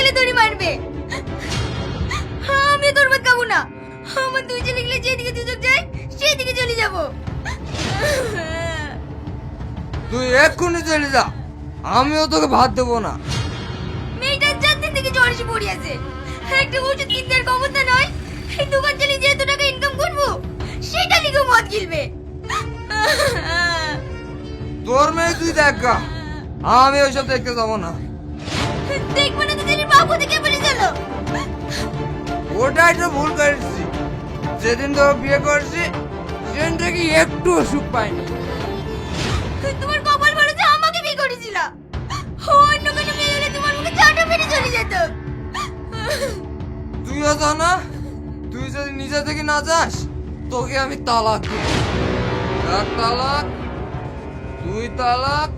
গেলে দড়ি মারবে। আমি তোর ভাত খাব না। আমার দুই ছেলে গেলে যেদিকে দুচোখ যায় সেদিকে চলে যাব। তুই এক্ষুনি চলে যা। আমিও তোকে ভাত দেবো না। মেয়েটার চার দিন থেকে জ্বর এসে পড়ে আছে একটা ওষুধ কিনতে ক্ষমতা নয়। এই দোকান চালিয়ে যে এত টাকা ইনকাম করব সেটা লিখে মদ গিলবে। তোর মেয়ে তুই দেখ। আমি ওইসব দেখতে যাব না। দেখব না তো বাবু থেকে বলে চলো ওটাই তো ভুল করেছি। যেদিন তোকে বিয়ে করছি সেদিন থেকে একটু সুখ পাইনি। তোমার কপাল ভালো যে আমাকে বিয়ে করেছিল। অন্য কোনো মেয়ে হলে তোমার মুখে চাটা মেরে চলে যেত। তুইও তো না তুই যদি নিজে থেকে না যাস তোকে আমি তালাক দিব। এক তালাক দুই তালাক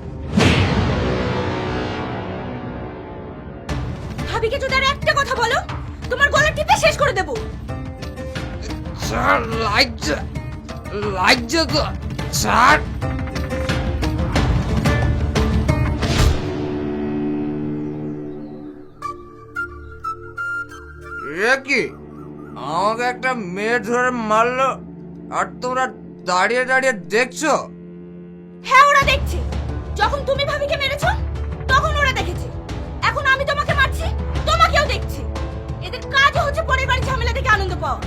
ভাবিকে যদি আর একটা কথা বলো তোমার গলা টিপে শেষ করে দেবো। ছাড় লাইজা লাইজা তো এ কি? আমাকে একটা মেয়ে ধরে মারলো আর তোমরা দাঁড়িয়ে দাঁড়িয়ে দেখছ? হ্যাঁ ওরা দেখছে। যখন তুমি ভাবিকে মেরেছো পাওয়া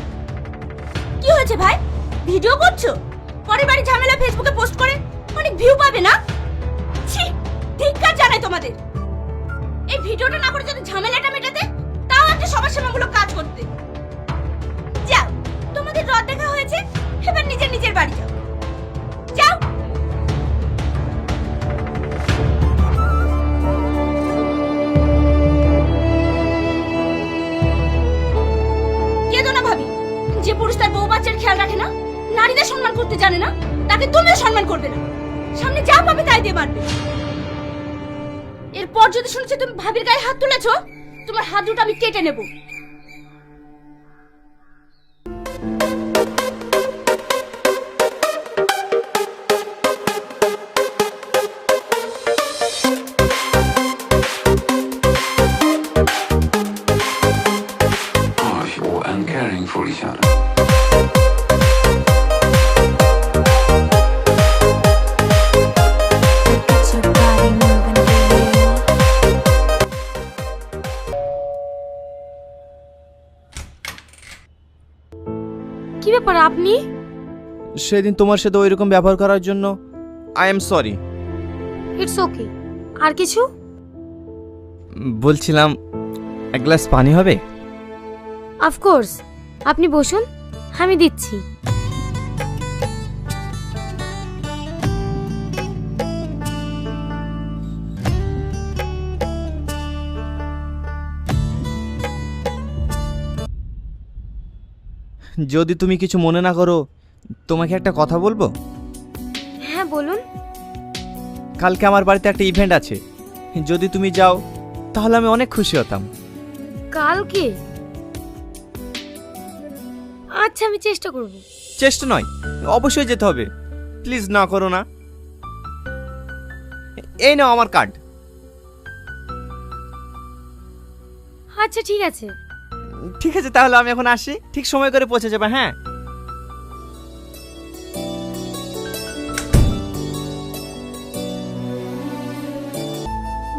কি হয়েছে ভাই? ভিডিও করছ? পরের বাড়ি ঝামেলা ফেসবুকে পোস্ট করে অনেক ভিউ পাবে না? ছি, ধিক্কার জানাই তোমাদের। এই ভিডিওটা না করে যদি ঝামেলাটা মেটাতে, তাও একটা সমাজসেবামূলক কাজ করতে। যাও, তোমাদের রদ দেখা হয়েছে, এবার নিজের নিজের বাড়ি যাও। করতে জানে না, তাকে তুমিও সম্মান করবে না। সামনে যা পাবে তাই দিয়ে মারবে এরপর যদি শুনছি তুমি ভাবির গায়ে হাত তুলেছো, তোমার হাত দুটো আমি কেটে নেব। ব্যাপার আপনি? সেদিন তোমার সাথে ওই রকম ব্যবহার করার জন্য I am sorry it's okay আর কিছু? বলছিলাম এক গ্লাস পানি হবে? অফ কোর্স আপনি বসুন আমি দিচ্ছি। যদি তুমি কিছু মনে না করো তোমাকে একটা কথা বলব? হ্যাঁ বলুন। কালকে আমার বাড়িতে একটা ইভেন্ট আছে। যদি তুমি যাও তাহলে আমি অনেক খুশি হতাম। কালকে? আচ্ছা আমি চেষ্টা করব। চেষ্টা নয় অবশ্যই যেতে হবে। প্লিজ না করো না। এই নাও আমার কার্ড আচ্ছা ঠিক আছে। ঠিক আছে তাহলে আমি এখন আসি। ঠিক সময় করে পৌঁছে যাবে হ্যাঁ?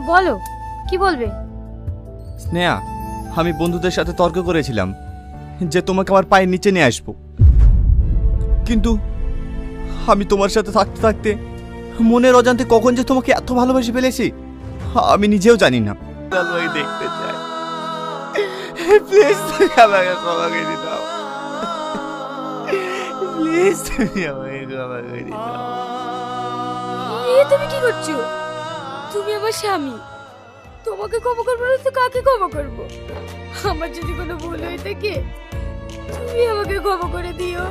বলো কি বলবে? স্নেহা আমি বন্ধুদের সাথে তর্ক করেছিলাম যে তোমাকে আমার পায়ের নিচে নিয়ে আসব। কিন্তু আমি তোমার সাথে থাকতে থাকতে মনের অজান্তে কখন যে তোমাকে এত ভালোবাসি ফেলেছি আমি নিজেও জানি না। দেখতে চাই। প্লিজ তুমি আমাকে ক্ষমা করে দাও প্লিজ তুমি আমাকে ক্ষমা করে দাও এ তুমি কি করছ? তুমি আমার স্বামী। তোমাকে ক্ষমা করব না তো কাকে ক্ষমা করব? আমার যদি কোনো ভুল হয়ে থাকে তুমি আমাকে ক্ষমা করে দিও।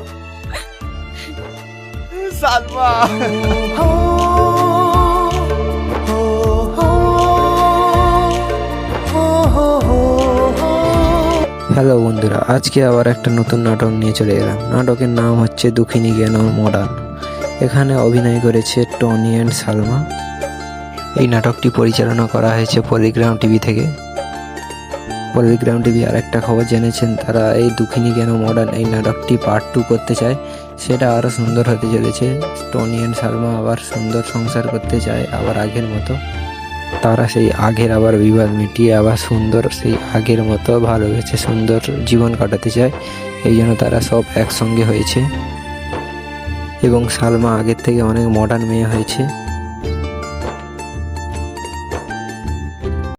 সালমা। হ্যালো বন্ধুরা, আজকে আবার একটা নতুন নাটক নিয়ে চলে এলাম। নাটকের নাম হচ্ছে দুঃখিনী জ্ঞান মডার্ন এখানে অভিনয় করেছে টনি অ্যান্ড সালমা। এই নাটকটি পরিচালনা করা হয়েছে পলিগ্রাম টিভি থেকে। পলিগ্রাম টিভি আর একটা খবর জেনেছেন তারা, এই দুঃখিনী কেন মডার্ন এই নাটকটি পার্ট টু করতে চায়। সেটা আরও সুন্দর হতে চলেছে। টনি অ্যান্ড সালমা আবার সুন্দর সংসার করতে চায় আবার আগের মতো। তারা সেই আগের আবার বিবাদ মিটিয়ে আবার সুন্দর সেই আগের মতো ভালোবেসে সুন্দর জীবন কাটাতে চায়। এই জন্য তারা সব একসঙ্গে হয়েছে। এবং সালমা আগের থেকে অনেক মডার্ন মেয়ে হয়েছে।